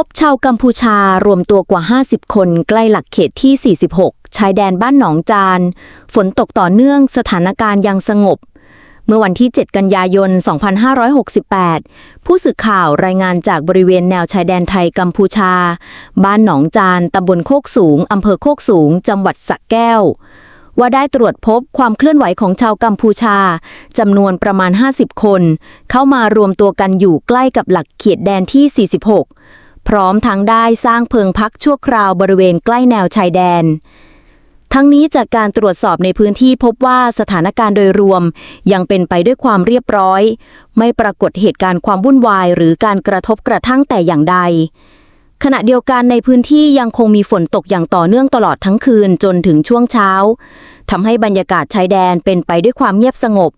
พบชาวกัมพูชารวมตัวกว่า 50 คนใกล้หลักเขตที่ 46 ชายแดนบ้านหนองจาน ฝนตกต่อเนื่องสถานการณ์ยังสงบ เมื่อวันที่ 7 กันยายน 2568 ผู้สื่อข่าวรายงานจากบริเวณแนวชายแดนไทยกัมพูชา บ้านหนองจานตำบลโคกสูงอำเภอโคกสูง จังหวัดสระแก้ว ว่าได้ตรวจพบความเคลื่อนไหวของชาวกัมพูชาจำนวนประมาณ 50 คน เข้ามารวมตัวกันอยู่ใกล้กับหลักเขตแดนที่ 46 พร้อมทั้งได้สร้างเพิงพักชั่วคราวบริเวณใกล้แนวชายแดน ทั้งนี้จากการตรวจสอบในพื้นที่พบว่าสถานการณ์โดยรวม ยังเป็นไปด้วยความเรียบร้อย ไม่ปรากฏเหตุการณ์ความวุ่นวาย หรือการกระทบกระทั่งแต่อย่างใดขณะเดียวกันในพื้นที่ยังคงมีฝนตกอย่างต่อเนื่องตลอดทั้งคืนจนถึงช่วงเช้าทำให้บรรยากาศชายแดนเป็นไปด้วยความเงียบสงบ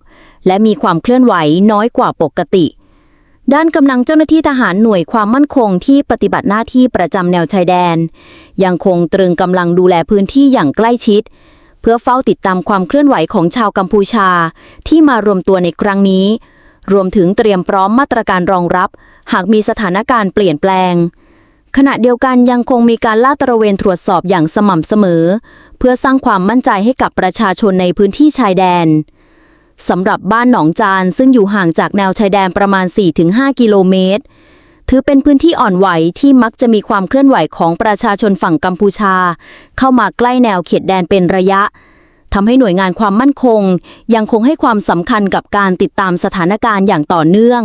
และมีความเคลื่อนไหวน้อยกว่าปกติ ด้านกำลังเจ้าหน้าที่ทหารหน่วยความมั่นคงที่ปฏิบัติหน้าที่ประจำแนวชายแดน ยังคงตรึงกำลังดูแลพื้นที่อย่างใกล้ชิด เพื่อเฝ้าติดตามความเคลื่อนไหวของชาวกัมพูชา ที่มารวมตัวในครั้งนี้ รวมถึงเตรียมพร้อมมาตรการรองรับ หากมีสถานการณ์เปลี่ยนแปลง ขณะเดียวกันยังคงมีการลาดตระเวนตรวจสอบอย่างสม่ำเสมอ เพื่อสร้างความมั่นใจให้กับประชาชนในพื้นที่ชายแดน สำหรับบ้านหนองจานซึ่งอยู่ห่างจากแนวชายแดนประมาณ 4-5 กิโลเมตร ถือเป็นพื้นที่อ่อนไหวที่มักจะมีความเคลื่อนไหวของประชาชนฝั่งกัมพูชา เข้ามาใกล้แนวเขตแดนเป็นระยะทำให้หน่วยงานความมั่นคง ยังคงให้ความสำคัญกับการติดตามสถานการณ์อย่างต่อเนื่อง